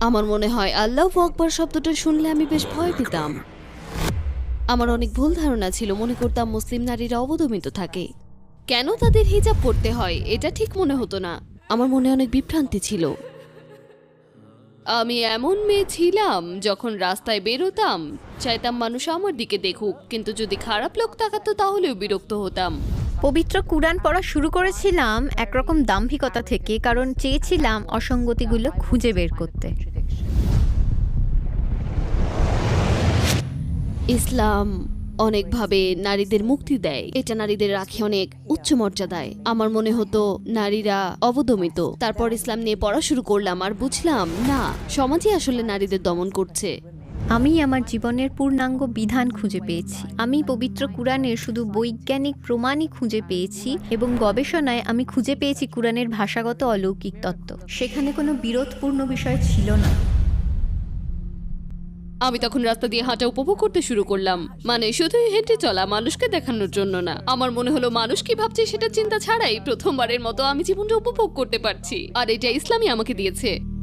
আমার মনে হয় আল্লাহ আকবর শব্দটা শুনলে আমি বেশ ভয় পেতাম আমার অনেক ভুল ধারণা ছিল, মনে করতাম মুসলিম নারীরা অবদমিত থাকে। কেন তাদের হিজাব পড়তে হয়, এটা ঠিক মনে হতো না। আমার মনে অনেক বিভ্রান্তি ছিল। আমি এমন মেয়ে ছিলাম, যখন রাস্তায় বেরোতাম, চাইতাম মানুষ আমার দিকে দেখুক, কিন্তু যদি খারাপ লোক তাকাতো তাহলেও বিরক্ত হতাম। পবিত্র কুরআন পড়া শুরু করেছিলাম একরকম দাম্ভিকতা থেকে, কারণ চেয়েছিলাম অসঙ্গতিগুলো খুঁজে বের করতে। ইসলাম অনেকভাবে নারীদের মুক্তি দেয়। এটা নারীদের রাখে অনেক উচ্চ মর্যাদায়। আমার মনে হতো নারীরা অবদমিত। তারপর ইসলাম নিয়ে পড়া শুরু করলাম আর বুঝলাম, না, সমাজই আসলে নারীদের দমন করছে। আমি আমার জীবনের পূর্ণাঙ্গ বিধান খুঁজে পেয়েছি। আমি পবিত্র কুরআনের শুধু বৈজ্ঞানিক প্রমাণই খুঁজে পেয়েছি এবং গবেষণায় আমি খুঁজে পেয়েছি কুরআনের ভাষাগত অলৌকিক তত্ত্ব। সেখানে কোনো বিরোধপূর্ণ বিষয় ছিল না। আমি তখন রাস্তা দিয়ে হাঁটা উপভোগ করতে শুরু করলাম। মানে শুধুই হেঁটে চলা মানুষকে দেখানোর জন্য না। আমার মনে হলো, মানুষ কি ভাবছে সেটা চিন্তা ছাড়াই প্রথমবারের মতো আমি জীবনটা উপভোগ করতে পারছি। আর এটা ইসলামই আমাকে দিয়েছে।